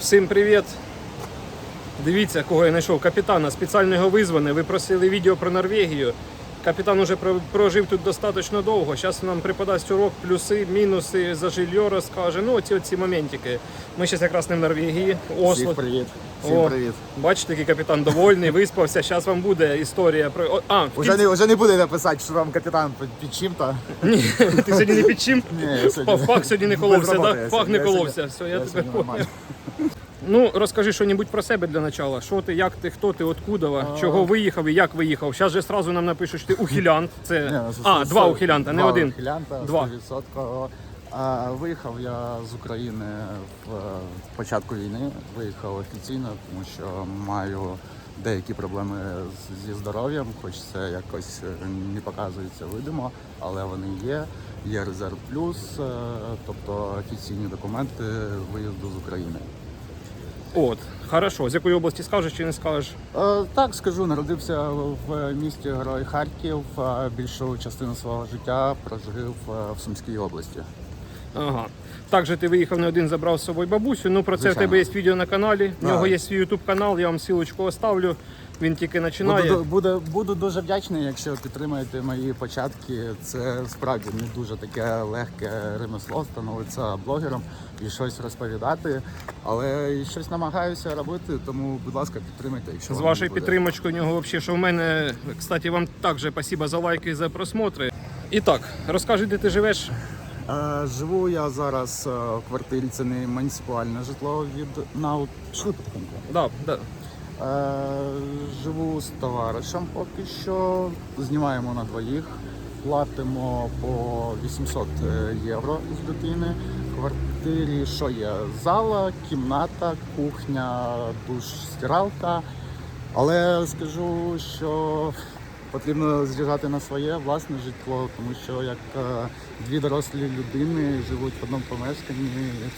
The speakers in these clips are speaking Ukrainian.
Всім привіт! Дивіться, кого я знайшов. Капітана спеціально його визване. Ви просили відео про Норвегію. Капітан уже прожив тут достатньо довго. Зараз нам преподасть урок, плюси, мінуси за жилье розкаже. Ну, оці оці моментики. Ми зараз якраз не в Норвегії, Осло. Всіх привіт. Всім О, привіт. Бачите, який капітан довольний, виспався. Зараз вам буде історія про. О, А, в Уже кінці- не, уже не буде написати, що там капітан під, під чим-то. Ні, ти сьогодні не під чим? Ні, я сьогодні- Фак сьогодні не коловся, роботи так? я Фак сьогодні, не я сьогодні- коловся. Все, я Я тебе сьогодні понял. нормально. Ну, розкажи щось про себе для начала. Що ти, як ти, хто ти, откуда, чого виїхав і як виїхав. Зараз же сразу нам напишуть, що ти ухилянт. Це... Ні, ну, а, це- два ухилянта, не два один. Ухилянта, Два. 100%. А, виїхав я з України в е, початку війни. Виїхав офіційно, тому що маю деякі проблеми з- зі здоров'ям, хоч це якось е, не показується видимо, але вони є. Є резерв плюс, е, тобто офіційні документи виїзду з України. От, хорошо. З якої області скажеш чи не скажеш? Е, Так, скажу, народився в місті Герой Харків. а Більшу частину свого життя прожив е, в Сумській області. Ага. Також ти виїхав не один, забрав з собою бабусю. Ну про це в тебе є відео на каналі. В нього є свій ютуб канал, я вам сілочку оставлю. Він тільки починає. Буду, буду, буду дуже вдячний, якщо підтримаєте мої початки. Це справді не дуже таке легке ремесло, становитися блогером і щось розповідати. Але щось намагаюся робити, тому, будь ласка, підтримайте. Якщо З вашою підтримкою нього взагалі, що в мене, кстати, вам також спасибо за лайки і за просмотри. І так, розкажи, де ти живеш. Е, Живу я зараз е, в квартирі. Це не муніципальне житло від НАУ. Шли. Да, да. Е, Живу з товаришем поки що. Знімаємо на двоїх, платимо по 800 євро з дитини. В квартирі що є? Зала, кімната, кухня, душ, стиралка. Але скажу, що потрібно з'їжджати на своє власне житло, тому що як е, дві дорослі людини живуть в одному помешканні,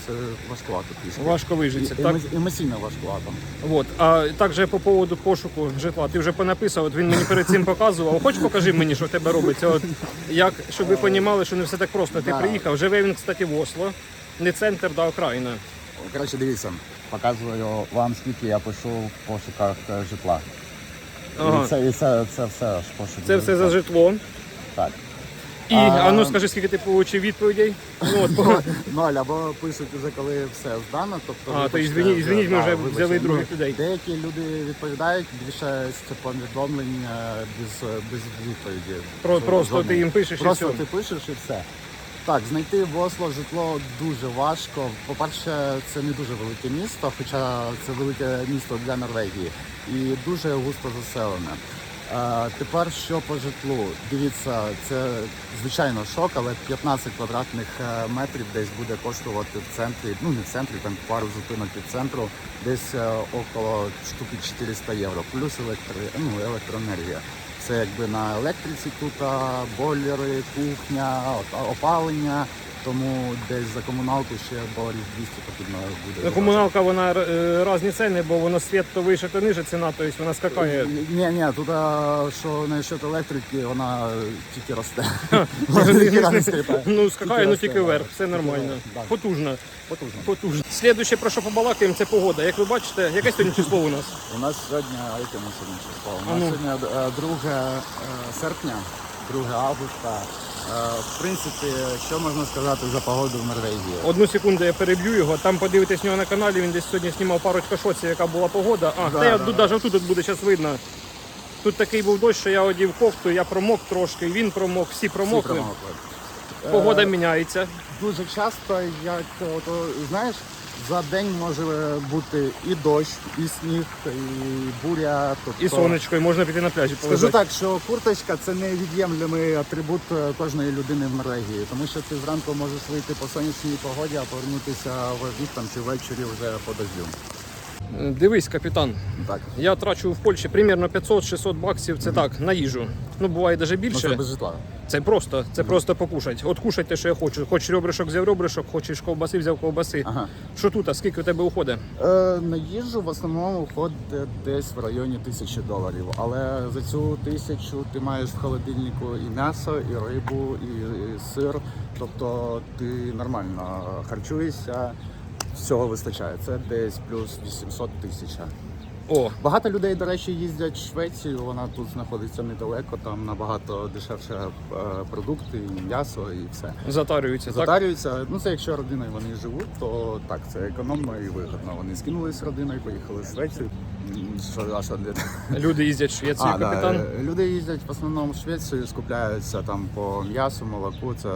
це важкувато трішки. Важко вижиться. Так? Емоційно важкувато. Вот. А також по поводу пошуку житла. Ти вже понаписав, от він мені перед цим показував. Хоч покажи мені, що в тебе робиться. От, як, щоб ви розуміли, що не все так просто. Ти Да. приїхав, живе він, кстати, в Осло. Не центр, да окраїна. Коротше, дивіться, показую вам, скільки я пишу в пошуках е, житла. Ага. І це, і це, це все ж пошук. Це все за житло. Так. І, А- ну скажи, скільки ти отримав відповідей? Ну, от, по- Ноль, або пишуть вже коли все здано. Тобто, А, то вибачте, ізвиніть, ізвиніть, ми вже вибачте. взяли Ну, других людей. Деякі люди відповідають, більше це повідомлень е, без, без відповіді. Про- просто ти їм пишеш і Просто все. ти пишеш і все. Так, знайти в Осло житло дуже важко. По-перше, це не дуже велике місто, хоча це велике місто для Норвегії і дуже густо заселене. Тепер що по житлу? Дивіться, це звичайно шок, але 15 квадратних е, метрів десь буде коштувати в центрі, ну не в центрі, там пару зупинок від центру, десь е, около штуки 400 євро, плюс електри, ну, електроенергія. Це якби на електриці тут бойлери, кухня, опалення. Тому десь за комуналку ще доларів 200 потрібно буде. Ну, комуналка вона е, різні ціни, бо воно світ то вище, то ниже ціна, тобто вона скакає. Ні, ні, тут а, що насчет електрики, вона тільки росте. Не- Ніхіра не- не скрипає. Ну, скакає, ну тільки вверх, все нормально. Потужно. Потужно. Потужно. Слідуще, про що побалакаємо, це погода. Як ви бачите, яке сьогодні число у нас? У нас сьогодні, а яке нас сьогодні число? У нас сьогодні е, 2 е, серпня, 2 августа. Е, В принципі, що можна сказати за погоду в Норвегії? Одну секунду я переб'ю його. Там подивитесь в нього на каналі. Він десь сьогодні знімав парочка шоців, яка була погода. А, Да, та я да, тут да. навіть тут буде зараз видно. Тут такий був дощ, що я одів кофту, я промок трошки, він промок, всі Всі промокли. промокли. Погода Е, міняється. Дуже часто, як ото, знаєш, за день може бути і дощ, і сніг, і буря. Тобто, І сонечко, і можна піти на пляжі Скажу так, що курточка це невід'ємлемий атрибут е, кожної людини в Норвегії, тому що ти зранку можеш вийти по сонячній погоді, а повернутися в обід там чи ввечері вже по дождю. Дивись, капітан. Так, Я трачу в Польщі примерно 500-600 баксів. Це так, на їжу. Ну, буває навіть ну більше. це без житла. Це просто, це просто покушать. От кушать те, що я хочу. Хоч ребришок взяв ребришок, хочеш ковбаси, взяв ковбаси. Ага. Що тут, а скільки у тебе уходить? Е, на їжу в основному входить десь в районі тисячі доларів. Але за цю тисячу ти маєш в холодильнику і м'ясо, і рибу, і, і сир. Тобто ти нормально харчуєшся. Всього вистачає. Це десь плюс 800 тисяч. О, Багато людей, до речі, їздять в Швецію. Вона тут знаходиться недалеко, там набагато дешевше е, продукти, і м'ясо і все. затарюються, так? Ну це якщо родиною вони живуть, то так це економно і вигодно. Вони скинулись родиною, поїхали в Швецію. Що, а що для Люди їздять в Швецію, а, да, капітан. е, люди їздять в основному в Швецію, скупляються там по м'ясу, молоку. Це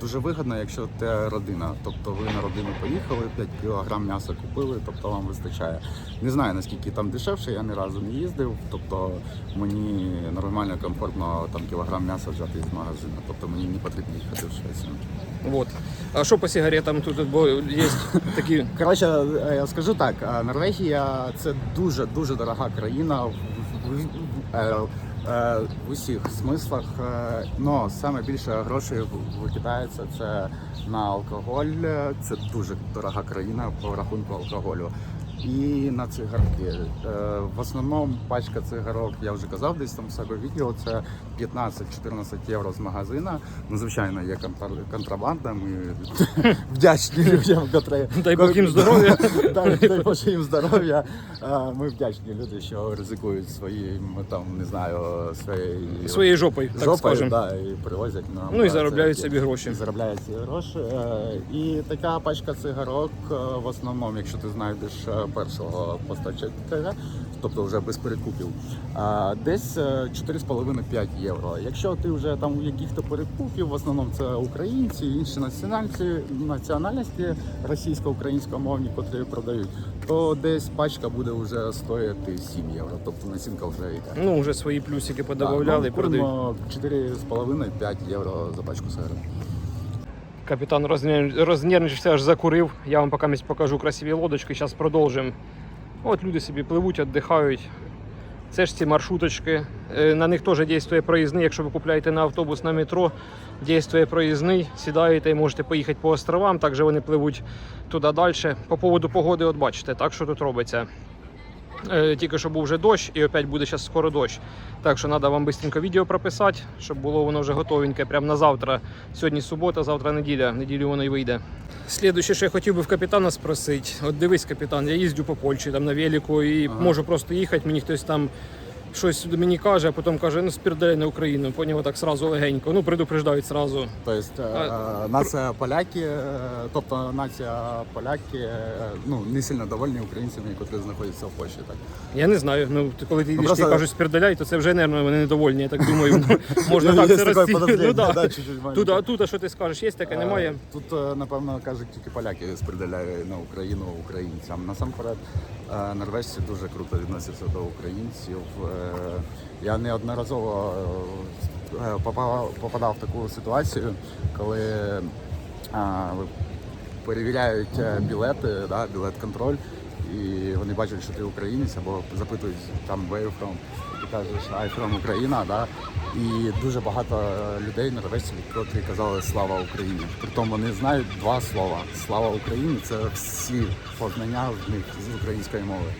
дуже вигодно, якщо ти родина. Тобто ви на родину поїхали, 5 кг м'яса купили, тобто вам вистачає. Не знаю наскільки там дешевше, я ні разу не їздив. Тобто мені нормально, комфортно там кілограм м'яса взяти з магазину. Тобто мені не потрібно їхати в Швецію. Вот. А що по сигаретам тут? Бо є такі. Коротше, е, я скажу так: е, Норвегія це дуже дуже дорога країна в, в, в, е, е, в усіх смислах. е, Но саме більше грошей викидається це на алкоголь. Це дуже дорога країна по рахунку алкоголю. І на цигарки. Е, В основному пачка цигарок, я вже казав десь там в себе відео, це 15-14 євро з магазина. Ну, звичайно, є контр- контрабанда. Ми вдячні людям, котрі Дай Бог їм здоров'я. Дай, Боже їм здоров'я. Ми вдячні люди, що ризикують своїм там, не знаю, своєю Своєю жопою, так скажемо. да, і привозять нам. Ну і заробляють собі гроші. І заробляють ці гроші. Е, І така пачка цигарок, е, в основному, якщо ти знайдеш е, першого постачальника, тобто вже без перекупів, десь е, 4,5-5 євро. Якщо ти вже там у яких-то перекупів, в основному це українці, інші національності, національності російсько-українськомовні, котрі продають, то десь пачка буде вже стоїти 7 євро. Тобто націнка вже йде. Ну, вже свої плюсики ну, продають. 4,5-5 євро за пачку сигарет. Капітан рознер- рознервничався, аж закурив. Я вам поки покажу красиві лодочки. Зараз продовжимо. От люди собі пливуть, віддихають. Це ж ці маршруточки. Е, На них теж дійствує проїзний. Якщо ви купляєте на автобус на метро, дійствує проїзний. Сідаєте і можете поїхати по островам. Також вони пливуть туди далі. По поводу погоди, от бачите, так що тут робиться. Е, Тільки що був вже дощ, і опять буде зараз скоро дощ. Так що треба вам швидко відео прописати, щоб було воно вже готовеньке прямо на завтра. Сьогодні субота, завтра неділя. Неділю воно і вийде. Слідуюче, що я хотів би в капітана спросити. От дивись, капітан, я їздю по Польщі там на велику і Ага. можу просто їхати. Мені хтось там щось мені каже, а потім каже, ну спірдай на Україну. По нього так сразу легенько. Ну предупреждають сразу. Тобто А, е, нація поляки, е, тобто нація поляки ну, не сильно довольні українцями, які знаходяться в Польщі. Так. Я не знаю. Ну коли ти йдеш, просто- ти кажуть спірдаляй, то це вже нервно вони недовольні. Я так думаю. Ну, Можна Є так це Ну, маленьке. Тут, а тут, а що ти скажеш, є таке, немає? Тут, напевно, кажуть тільки поляки спридаляють на Україну українцям. Насамперед, норвежці дуже круто відносяться до українців. Е, Я неодноразово е, попадав в таку ситуацію, коли перевіряють е, білети, да, білет-контроль, і вони бачать, що ти українець, або запитують там where from, і ти кажеш I from Україна, да, і дуже багато людей норвежців, котрі казали Слава Україні. Притом вони знають два слова. Слава Україні це всі познання в них з української мови.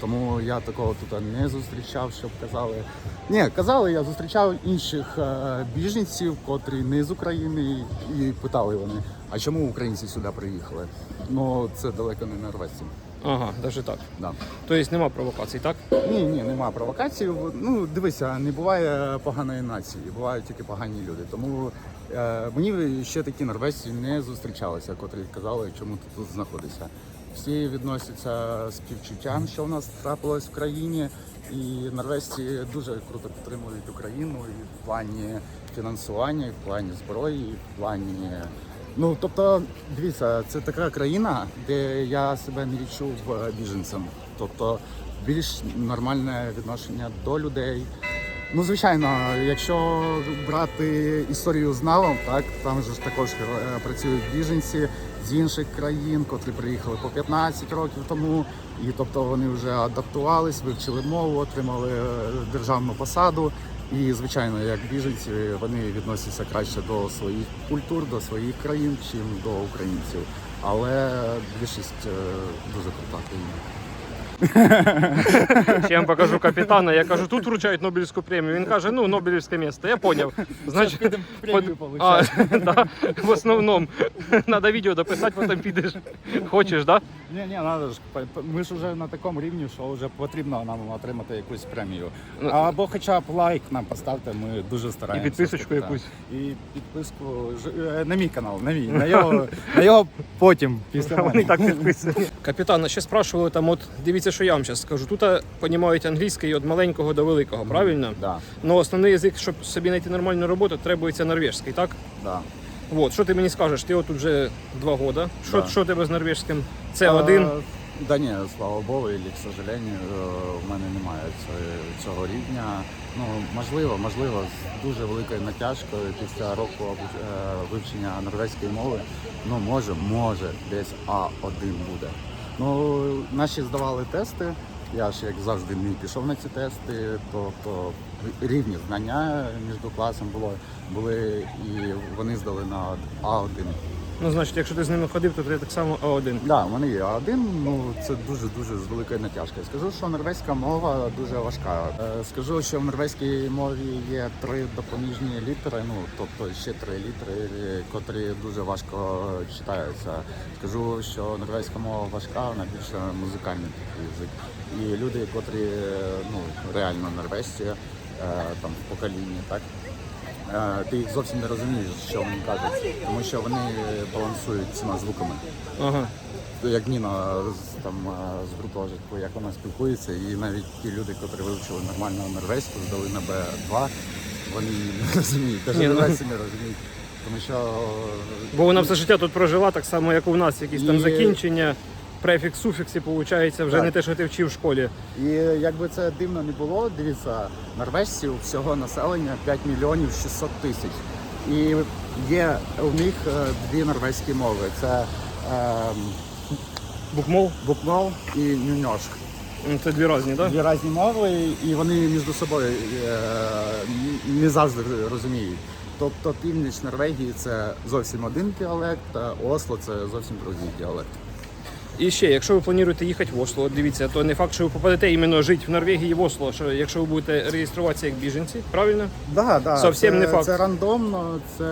Тому я такого тут не зустрічав, щоб казали. Ні, казали, я зустрічав інших е, біженців, котрі не з України, і питали вони, а чому українці сюди приїхали? Ну це далеко не норвежці. Ага, навіть так. Да. Тобто нема провокацій, так? Ні, ні, нема провокацій. Ну дивися, не буває поганої нації, бувають тільки погані люди. Тому е, мені ще такі норвежці не зустрічалися, котрі казали, чому ти тут знаходишся. Всі відносяться з співчуттям, що в нас трапилось в країні, і норвежці дуже круто підтримують Україну і в плані фінансування, і в плані зброї, і в плані. Ну тобто, дивіться, це така країна, де я себе не відчув біженцем. Тобто більш нормальне відношення до людей. Ну, звичайно, якщо брати історію з налом, так там ж також е, працюють біженці з інших країн, котрі приїхали по 15 років тому, і тобто вони вже адаптувались, вивчили мову, отримали е, державну посаду. І звичайно, як біженці, вони відносяться краще до своїх культур, до своїх країн, чим до українців. Але більшість е, дуже крута країна. Ще я вам покажу капітана. Я кажу, тут вручають Нобелівську премію. Він каже, ну, Нобелівське місце. Я поняв. Значить, премію под- а, да, в основному. Надо відео дописати, потім підеш. Хочеш, так? Да? Ні, ні, надо ж. Ми ж вже на такому рівні, що вже потрібно нам отримати якусь премію. Ну, Або хоча б лайк нам поставте, ми дуже стараємося. І підписочку Так. якусь. І підписку е, на мій канал, на мій. На його, на його потім, після Вони мене. так підписані. Капітана, ще спрашували там, от дивіться, що я вам зараз скажу. Тут розуміють англійський від маленького до великого, правильно? Да, Ну основний язик, щоб собі знайти нормальну роботу, требується норвежський, так? да. От, що ти мені скажеш? Ти отут вже два роки. Що, Да. що тебе з норвежським? Це один. Е, Да ні, слава Богу, і к сожалению, е, в мене немає цього- цього рівня. Ну, можливо, можливо, з дуже великою натяжкою після року е, вивчення норвезької мови. Ну, може, може, десь А1 буде. Ну, наші здавали тести. Я ж як завжди не пішов на ці тести, тобто рівні знання між класом було, були і вони здали на А1. Ну, значить, якщо ти з ними ходив, то ти так само А1. Да, у мене є А1, ну це дуже дуже з великою натяжкою. Скажу, що норвезька мова дуже важка. Е, Скажу, що в норвезькій мові є три допоміжні літери, ну тобто ще три літери, котрі дуже важко читаються. Скажу, що норвезька мова важка, вона більше музикальний такий язик. І люди, котрі е, ну реально норвезці, е, там в поколінні, так. Е, Ти їх зовсім не розумієш, що вони кажуть, тому що вони балансують цими звуками. Ага. Як Ніна з там з гуртожитку, як вона спілкується, і навіть ті люди, які вивчили нормально норвезьку, здали на Б2, вони не розуміють. Навіть Ні, ну- норвезці не розуміють. Тому що Бо вона все життя тут прожила, так само, як у нас, якісь там І- закінчення, префікс, суфікси, виходить, вже Так. не те, що ти вчив в школі. І якби це дивно не було, дивіться, норвежців всього населення 5 мільйонів 600 тисяч. І є у них е, дві норвезькі мови: це е, Букмол, букмол і нюньошк. Це дві різні, так? Дві різні мови, і вони між собою е, не завжди розуміють. Тобто північ Норвегії це зовсім один діалект, а Осло це зовсім другий діалект. І ще, якщо ви плануєте їхати в Осло, дивіться, то не факт, що ви попадете іменно жити в Норвегії в Осло, що якщо ви будете реєструватися як біженці, правильно? Да, да, Зовсім це, не факт. Це рандомно, це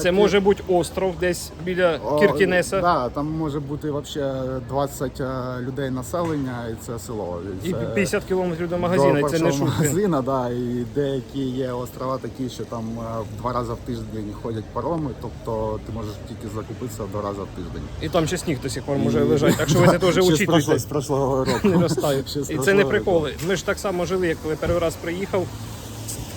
Це може бути остров десь біля О, Кіркінеса. Да, там може бути вообще 20 е, людей населення, і це село. І це 50 кілометрів до магазину, і до це не шутки. магазина, да, і деякі є острова такі, що там е, в два рази в тиждень ходять пароми, тобто ти можеш тільки закупитися два рази в тиждень. І там ще сніг до сих пор може лежати, так що ви це теж учитуєте. прошлого- з прошлого року. не. І це не приколи. Ми ж так само жили, як коли перший раз приїхав.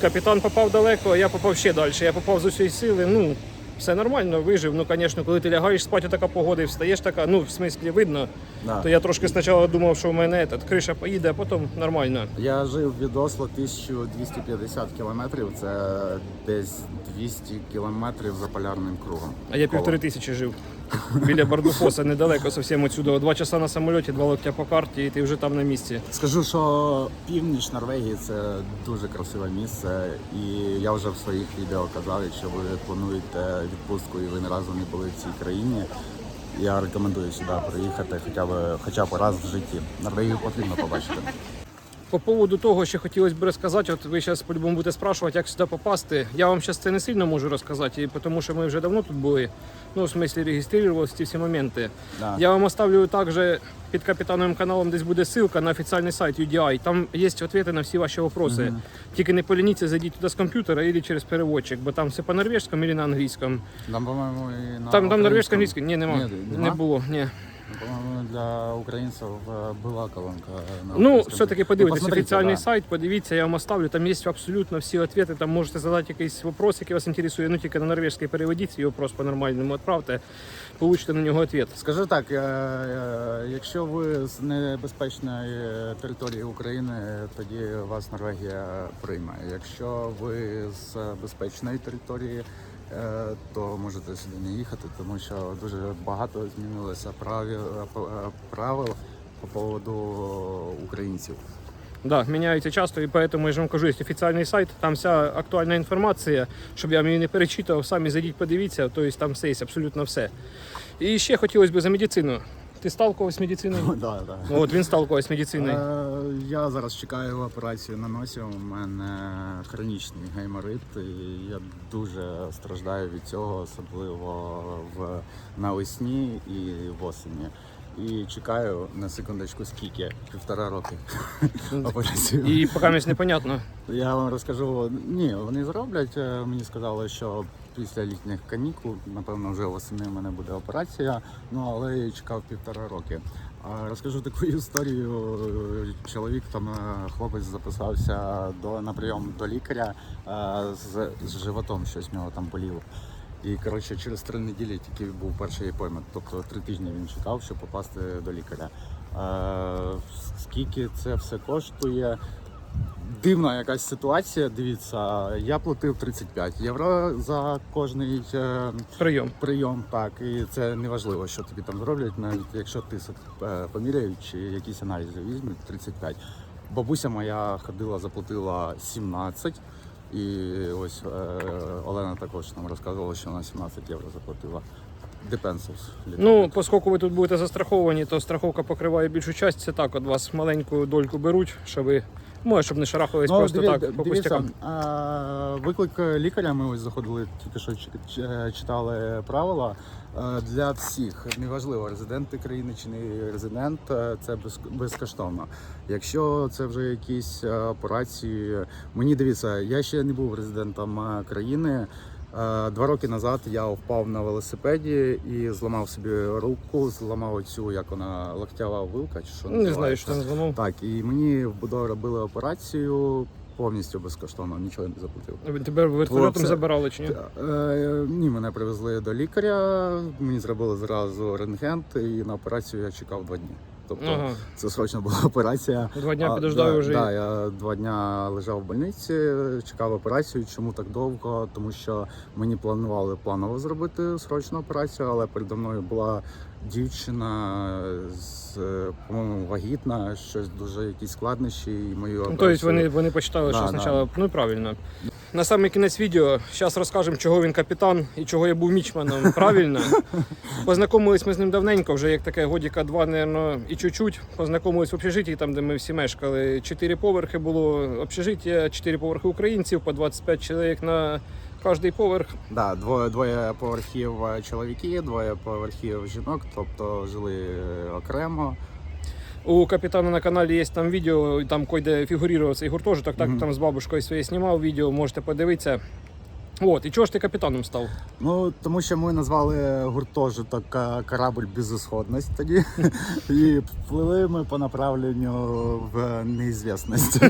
Капітан попав далеко, а я попав ще далі. Я попав з усієї сили. Ну, все нормально, вижив. Ну, звісно, коли ти лягаєш спати, така погода і встаєш така, ну, в смислі видно. Да. То я трошки спочатку думав, що в мене этот, криша поїде, а потім нормально. Я жив від Осло 1250 кілометрів, це десь 200 кілометрів за полярним кругом. А я півтори тисячі жив. Біля Бардухоса, недалеко зовсім отсюди. Два часа на самольоті, два локтя по карті, і ти вже там на місці. Скажу, що північ Норвегії це дуже красиве місце, і я вже в своїх відео казав, якщо ви плануєте відпустку і ви ні разу не були в цій країні. Я рекомендую сюди приїхати хоча б хоча б раз в житті. Норвегію потрібно побачити. По поводу того, що хотілося б розказати, от ви зараз по-любому будете спрашувати, як сюди попасти. Я вам зараз це не сильно можу розказати, тому що ми вже давно тут були. Ну, в смислі, реєструвалися ці всі моменти. Да. Я вам оставлю також під капітановим каналом, десь буде ссылка на офіційний сайт UDI. Там є відповіді на всі ваші вопроси. Тільки не полініться, зайдіть туди з комп'ютера або через переводчик, бо там все по-норвежському або на англійському. Там, по-моєму, і на Там, там норвежська українському- англійська? Ні, нема. Ні, Не було. Ні. По-моєму, для українців е, була колонка. на Ну, все-таки подивитесь посмотрите, офіційний да. сайт, подивіться, я вам оставлю. Там є абсолютно всі відповіді. Там можете задати якийсь вопрос, який вас інтересує. Ну тільки на норвежський переведіть свій вопрос по-нормальному відправте, получите на нього відповідь. Скажу так, е, е, якщо ви з небезпечної території України, тоді вас Норвегія прийме. Якщо ви з безпечної території, то можете сюди не їхати, тому що дуже багато змінилося правил, правил по поводу українців. Да, міняються часто, і поэтому я ж вам кажу, є офіційний сайт, там вся актуальна інформація, щоб я її не перечитував, самі зайдіть, подивіться, то есть там все є, абсолютно все. І ще хотілося б за медицину. Ти сталкувався з медициною? Да, да. Ну, От він сталкувався з медициною. Е, Я зараз чекаю операцію на носі. У мене хронічний гайморит, і я дуже страждаю від цього, особливо в навесні і восені. І чекаю на секундочку скільки півтора роки операцію. І поки мені непонятно. Я вам розкажу. Ні, вони зроблять. Е, Мені сказали, що після літніх канікул, напевно, вже восени в мене буде операція. Ну але я чекав півтора роки. Розкажу таку історію. Чоловік там е, хлопець записався до на прийом до лікаря е, з, з животом, щось в нього там боліло. І коротше, через три неділі тільки був перший поймет. Тобто три тижні він чекав, щоб попасти до лікаря. Е, скільки це все коштує? Дивна якась ситуація. Дивіться, я платив 35 євро за кожний е, Прийом. прийом. Так, і це не важливо, що тобі там зроблять, навіть якщо тиск е, поміряють чи якісь аналізи візьмуть 35. Бабуся моя ходила, заплатила 17. І ось е, Олена також нам розказувала, що вона 17 євро заплатила. Депенсус. Ну, оскільки ви тут будете застраховані, то страховка покриває більшу часть. Це так, от вас маленьку дольку беруть, щоб ви, може, щоб не шарахались просто диві- так по дивіться, пустякам. виклик лікаря. Ми ось заходили, тільки що чи- чи- читали правила. Е, Для всіх неважливо, резиденти країни чи не резидент, е, це без, безкоштовно. Якщо це вже якісь е, операції, мені дивіться, я ще не був резидентом країни. Два роки назад я впав на велосипеді і зламав собі руку, зламав оцю, як вона локтява вилка, чи що Не знаю, що там зламав. Так, і мені в Будо робили операцію повністю безкоштовно, нічого не заплатив. Тебе вертольотом Це- забирали чи ні? Е, ні, мене привезли до лікаря, мені зробили зразу рентген, і на операцію я чекав два дні. Тобто Ага. це срочно була операція. Два дня підождав да, вже. Да, я два дня лежав в больниці, чекав операцію. Чому так довго? Тому що мені планували планово зробити срочну операцію, але передо мною була дівчина з, е, по-моєму, вагітна, щось дуже якісь складнощі. І мою Ну, тобто вони, вони почитали, що Да, спочатку, ну правильно. На самий кінець відео зараз розкажемо, чого він капітан і чого я був мічманом. Правильно. Познайомились ми з ним давненько, вже як таке годіка два, напевно, і чуть-чуть. Познайомились в общежитті, там, де ми всі мешкали. Чотири поверхи було общежиття, чотири поверхи українців, по 25 чоловік на кожний поверх. Да, двоє, двоє поверхів чоловіки, двоє поверхів жінок, тобто жили е, окремо. У капітана на каналі є там відео, там де фігурував цей гуртожиток, так Мгм. там з бабушкою своєю знімав відео, можете подивитися. От, і чого ж ти капітаном став? Ну тому що ми назвали гуртожиток е, корабль безісходність тоді, і плили ми по направленню в неізвісність.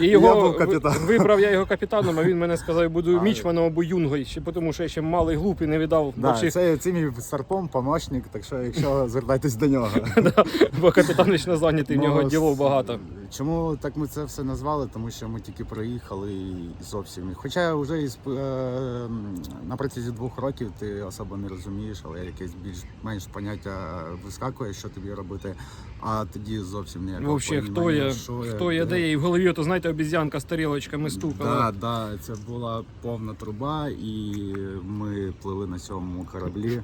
І, його був капітаном. вибрав я його капітаном, а він мене сказав, буду мічманом або юнгою, ще тому що я ще малий глупий не віддав, це, це мій старпом, помощник, так що якщо звертайтесь до нього. бо капітан вічно зайнятий, в нього Ну, ділов с- багато. Чому так ми це все назвали? Тому що ми тільки приїхали і зовсім. Хоча вже із, е, на протязі двох років ти особо не розумієш, але якесь більш-менш поняття вискакує, що тобі робити, а тоді зовсім ніякого Взагалі, хто я, що хто я, де я, і в голові, то знаєте, обіз'янка з тарілочками стукала. Да, да, це була повна труба, і ми плили на цьому кораблі.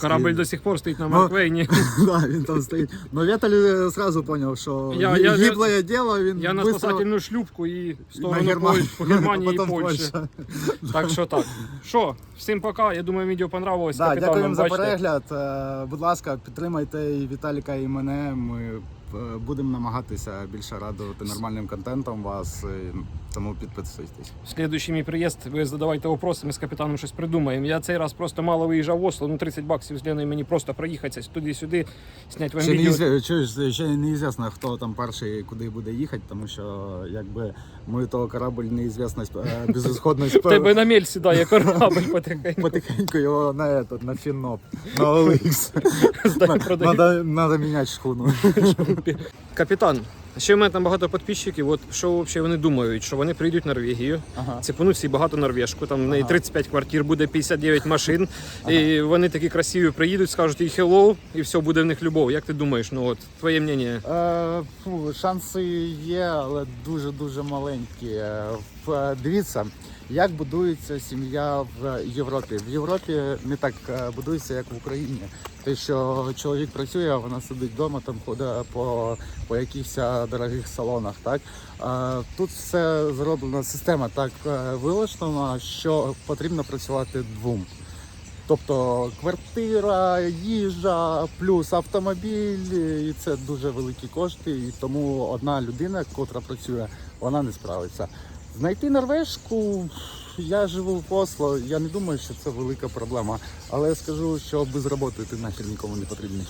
Корабль до сих пор стоїть на Марквейні. да, він там стоїть. Ну Віталій одразу зрозумів, що Я- діло, він Я на быстро- спасательну шлюпку і в на сторону Герман- Польщі, по Германії і потім Польщі. Польща. Так що так. Що, всім пока. Я думаю, відео понравилось. Да, Капітаном, дякуємо за бачите. перегляд. Е, Будь ласка, підтримайте і Віталіка, і мене. Ми е, будемо намагатися більше радувати нормальним контентом вас, і тому підписуйтесь. Слідуючий мій приїзд, ви задавайте вопроси, ми з капітаном щось придумаємо. Я цей раз просто мало виїжджав в Осло, ну 30 баксів з Леною мені просто проїхатися туди-сюди, зняти вам Ще відео. не чуєш, ще неізвісно, хто там перший куди буде їхати, тому що якби ми того корабль неізвісність, е, безісходність тебе на мель сідає корабль потихеньку. потихеньку його на этот, на фінноп, на. Надо, надо міняти шхуну. Капітан, ще в мене там багато підписчиків. От що взагалі вони думають, що вони прийдуть в Норвегію, Ага. ціпануть всі багато норвежку, там в неї 35 квартир, буде 59 машин, і вони такі красиві приїдуть, скажуть їй hello, і все, буде в них любов. Як ти думаєш? Ну от твоє мнення? Е, фу, шанси є, але дуже-дуже маленькі. Е, е, Дивіться, Як будується сім'я в Європі? В Європі не так е, будується, як в Україні. Те, що чоловік працює, а вона сидить вдома, там ходить по, по якихось дорогих салонах. Так? Тут все зроблена система так е, вилаштована, що потрібно працювати двом. Тобто квартира, їжа, плюс автомобіль, і це дуже великі кошти. І тому одна людина, котра працює, вона не справиться. Знайти норвежку. Я живу в Осло, я не думаю, що це велика проблема. Але я скажу, що без роботи ти нахер нікому не потрібний.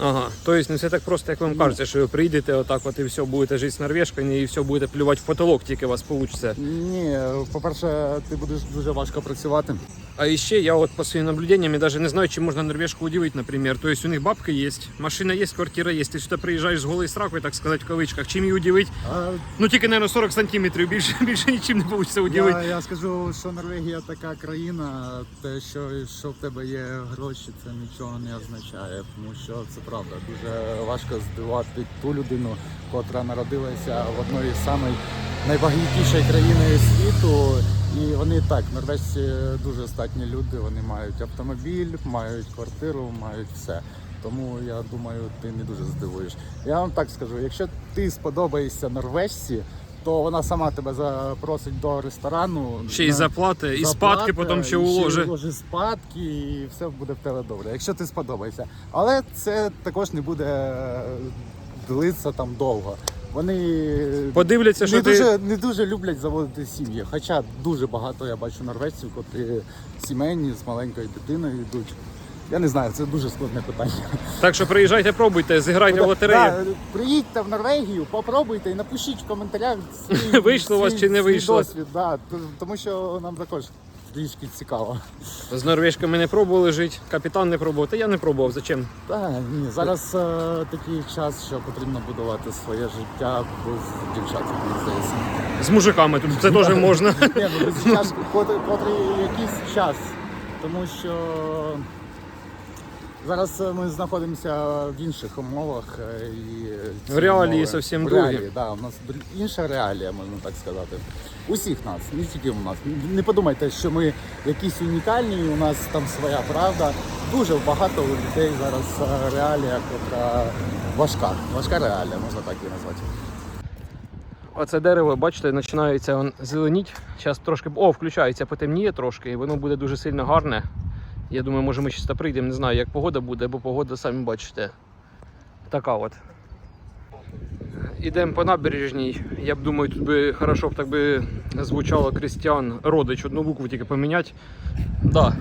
Ага, тобто не все так просто, як вам Ну. кажеться, що ви прийдете отак, от і все, будете жити з норвежкою, і все будете плювати в потолок, тільки у вас вийде. Ні, по-перше, ти будеш дуже важко працювати. А еще я вот по своим наблюдениям я даже не знаю, чем можно норвежку удивить, например. То есть у них бабка есть, машина есть, квартира есть. Ты сюда приезжаешь с голой сракой, так сказать, в кавычках. Чим її удивить? А Ну тільки, наверное, 40 сантиметрів, більше, більше нічим не вийде удивити. Я, я скажу, що Норвегія така країна, те, що, що в тебе є гроші, це нічого не означає, тому що це правда. Дуже важко здивувати ту людину, котра народилася в одній з найбагатішої країни світу. І вони так, норвежці дуже статні люди, вони мають автомобіль, мають квартиру, мають все. Тому я думаю, ти не дуже здивуєш. Я вам так скажу, якщо ти сподобаєшся норвежці, то вона сама тебе запросить до ресторану. Ще й заплати, і спадки потім ще уложи. уложи спадки, і все буде в тебе добре, якщо ти сподобається. Але це також не буде длитися там довго. Вони Подивляться, що не, ти. дуже, не дуже люблять заводити сім'ї. Хоча дуже багато я бачу норвежців, котрі сімейні з маленькою дитиною йдуть. Я не знаю, це дуже складне питання. Так що приїжджайте, пробуйте, зіграйте в лотерею. Да, приїдьте в Норвегію, попробуйте і напишіть в коментарях свій, Вийшло у вас свій- чи не свій вийшло. досвід. Да, тому що нам також трішки цікаво. З норвежками не пробували жити, капітан не пробував. Та я не пробував. Зачем? Та ні, зараз е, такий час, що потрібно будувати своє життя без дівчат, мені здається. З мужиками тут це теж можна. Ні, ну без час, котрий, котрий якийсь час. Тому що зараз е, ми знаходимося в інших умовах е, і ці В реалії умови- зовсім в другі. да, у нас дру- інша реалія, можна так сказати. Усіх нас, не тільки у нас. Не подумайте, що ми якісь унікальні, у нас там своя правда. Дуже багато у людей зараз е, реалія, котра важка. Важка реалія, можна так і назвати. Оце дерево, бачите, починається он зеленіть. Зараз трошки. О, включається, потемніє трошки, і воно буде дуже сильно гарне. Я думаю, може ми сюди прийдемо, не знаю, як погода буде, бо погода, самі бачите, така от. Ідемо по набережній. Я б думаю, тут би хорошо б так би звучало Крістіан Родич, одну букву тільки поміняти. Да.